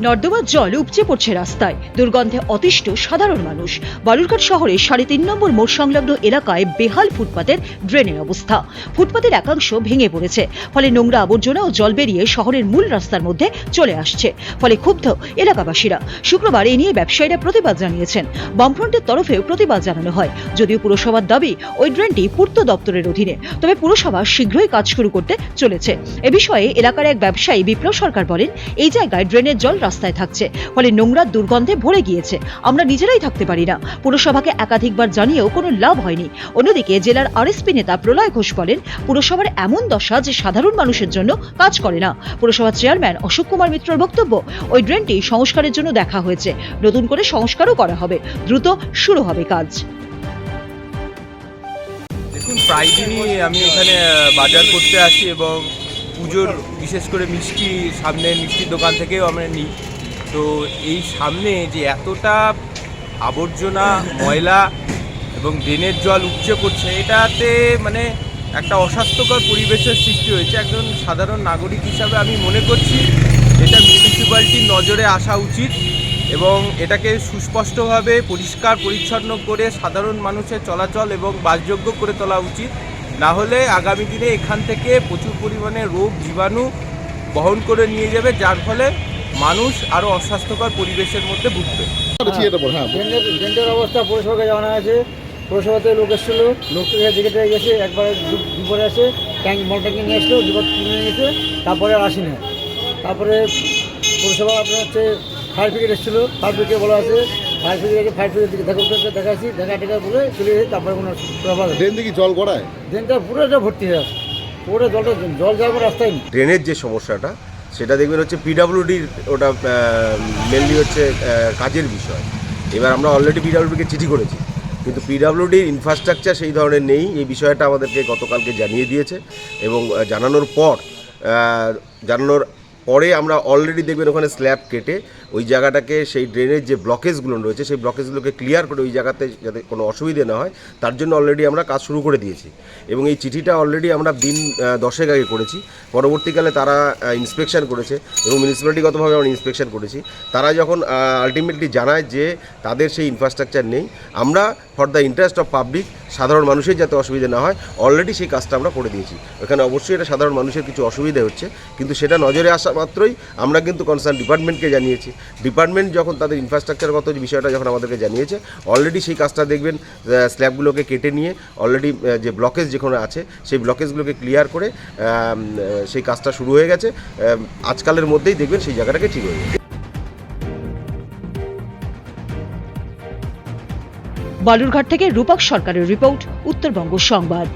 নর্দমার জল উপচে পড়ছে রাস্তায়। দুর্গন্ধে অতিষ্ঠ সাধারণ মানুষ। বালুরঘাট শহরে সাড়ে তিন নম্বর মোড় সংলগ্ন এলাকায় বেহাল ফুটপাতের ড্রেনের অবস্থা। ফুটপাতের একাংশ ভেঙে পড়েছে। ফলে নোংরা আবর্জনা ও জল বেরিয়ে শহরের মূল রাস্তার মধ্যে চলে আসছে। ফলে ক্ষুব্ধ এলাকাবাসীরা। শুক্রবার এ নিয়ে ব্যবসায়ীরা প্রতিবাদ জানিয়েছেন। বামফ্রন্টের তরফেও প্রতিবাদ জানানো হয়। যদিও পুরসভার দাবি, ওই ড্রেনটি পূর্ত দপ্তরের অধীনে। তবে পুরসভা শীঘ্রই কাজ শুরু করতে চলেছে। এ বিষয়ে এলাকার এক ব্যবসায়ী বিপ্লব সরকার বলেন, এই জায়গায় ড্রেনের জল রাস্তায় থাকছে। ফলে নোংরা দুর্গন্ধে ভরে গিয়েছে। আমরা নিজেরাই থাকতে পারি না। পুরসভাকে একাধিকবার জানিয়েও কোনো লাভ হয়নি। অন্যদিকে জেলার আরএসপি নেতা প্রলয় ঘোষ বলেন, পুরসভার এমন দশা যে সাধারণ মানুষের জন্য কাজ করে না। পুরসভার চেয়ারম্যান অশোক কুমার মিত্রর বক্তব্য, ওই ড্রেনটি সংস্কারের জন্য দেখা হয়েছে। নতুন করে সংস্কারও করা হবে। দ্রুত শুরু হবে কাজ। দেখুন, প্রায় দিনই আমি এখানে বাজার করতে আসি এবং পুজোর বিশেষ করে মিষ্টি, সামনে মিষ্টির দোকান থেকেও আমরা নিই। তো এই সামনে যে এতটা আবর্জনা, ময়লা এবং ড্রেনের জল উপচে পড়ছে, এটাতে মানে একটা অস্বাস্থ্যকর পরিবেশের সৃষ্টি হয়েছে। একজন সাধারণ নাগরিক হিসাবে আমি মনে করছি এটা মিউনিসিপ্যালিটির নজরে আসা উচিত এবং এটাকে সুস্পষ্টভাবে পরিষ্কার, পরিচ্ছন্ন করে সাধারণ মানুষের চলাচল এবং বাসযোগ্য করে তোলা উচিত। না হলে আগামী দিনে এখান থেকে প্রচুর পরিমাণে রোগ জীবাণু বহন করে নিয়ে যাবে যার ফলে মানুষ আরও অস্বাস্থ্যকর পরিবেশের মধ্যে ভুগবে। বল হ্যাঁ ড্রেনের অবস্থা পৌরসভাকে জানা আছে পৌরসভাতে লোক এসেছিল লোক থেকে দেখে টেকে গেছে একবার দুপুরে আসে ট্যাঙ্ক মল ট্যাঙ্কি নিয়ে আসলো কিনে নিয়ে গেছে তারপরে আর আসি না তারপরে পৌরসভা আপনার হচ্ছে ফায়ার ব্রিগেড এসেছিল ফায়ার ব্রিগেড বলা আছে। ফায়ার ব্রিগেড আছে ফায়ার ব্রিগেড দেখা করতে দেখাচ্ছি দেখা টেকা বলে চলে গেছে তারপরে কোনো প্রভাব ড্রেন দিকে জল গড়ায়? ড্রেনটা পুরোটা ভর্তি হয়ে আছে। পুরো জলটা জল যাওয়ার রাস্তায় নেই। ড্রেনের যে সমস্যাটা সেটা দেখবেন হচ্ছে পিডাব্লিউডির ওটা মেনলি হচ্ছে কাজের বিষয়। এবার আমরা অলরেডি পিডাব্লিউডিকে চিঠি করেছি। কিন্তু পিডাব্লিউডির ইনফ্রাস্ট্রাকচার সেই ধরনের নেই। এই বিষয়টা আমাদেরকে গতকালকে জানিয়ে দিয়েছে এবং জানানোর পর জানানোর পরে আমরা অলরেডি দেখবেন ওখানে স্ল্যাব কেটে ওই জায়গাটাকে সেই ড্রেনের যে ব্লকেজগুলো রয়েছে, সেই ব্লকেজগুলোকে ক্লিয়ার করে ওই জায়গাতে যাতে কোনো অসুবিধে না হয়, তার জন্য অলরেডি আমরা কাজ শুরু করে দিয়েছি। এবং এই চিঠিটা অলরেডি আমরা দিন দশেক আগে করেছি। পরবর্তীকালে তারা ইন্সপেকশন করেছে এবং মিউনিসিপ্যালিটিগতভাবে আমরা ইন্সপেকশন করেছি। তারা যখন আলটিমেটলি জানায় যে তাদের সেই ইনফ্রাস্ট্রাকচার নেই, আমরা for the interest of public সাধারণ মানুষের যাতে অসুবিধা না হয় অলরেডি সেই কাজটা আমরা করে দিয়েছি। এখানে অবশ্যই এটা সাধারণ মানুষের কিছু অসুবিধা হচ্ছে, কিন্তু সেটা নজরে আসা মাত্রই আমরা কিন্তু কনসার্ন ডিপার্টমেন্টকে জানিয়েছি। ডিপার্টমেন্ট যখন তাদের ইনফ্রাস্ট্রাকচারগত বিষয়টা যখন আমাদেরকে জানিয়েছে অলরেডি সেই কাজটা দেখবেন স্ল্যাবগুলোকে কেটে নিয়ে অলরেডি যে ব্লকেজ যেখানে আছে, সেই ব্লকেজগুলোকে ক্লিয়ার করে সেই কাজটা শুরু হয়ে গেছে। আজকালের মধ্যেই দেখবেন সেই জায়গাটাকে ঠিক হয়ে যাবে বালুরঘাট থেকে রূপক সরকারের রিপোর্ট উত্তরবঙ্গ সংবাদ।